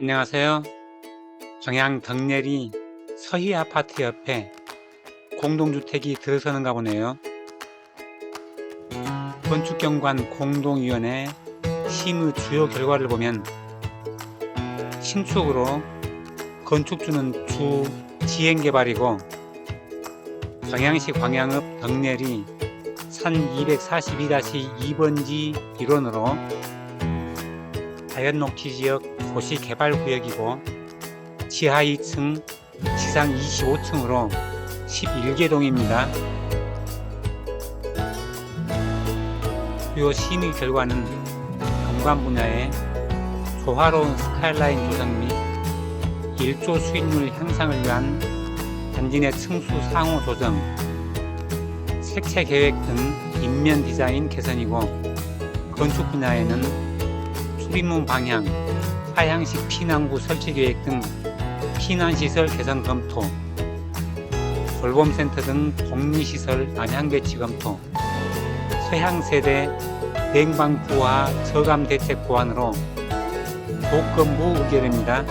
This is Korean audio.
안녕하세요. 정양 덕내리 서희 아파트 옆에 공동주택이 들어서는가 보네요. 건축경관 공동위원회 심의 주요 결과를 보면 신축으로 건축주는 주 지행개발이고 정양시 광양읍 덕내리 산 242-2번지 일원으로 자연 녹지 지역 도시 개발 구역이고 지하 2층, 지상 25층으로 11개 동입니다. 주요 심의 결과는 경관 분야의 조화로운 스카이라인 조성 및 일조 수익률 향상을 위한 단지 내 층수 상호 조정, 색채 계획 등 인면 디자인 개선이고 건축 분야에는 출입문 방향, 하향식 피난구 설치 계획 등 피난시설 개선 검토, 돌봄센터 등 복리시설 안향 배치 검토, 서향세대 냉방 부하 저감 대책 보완으로 조건부 의결입니다.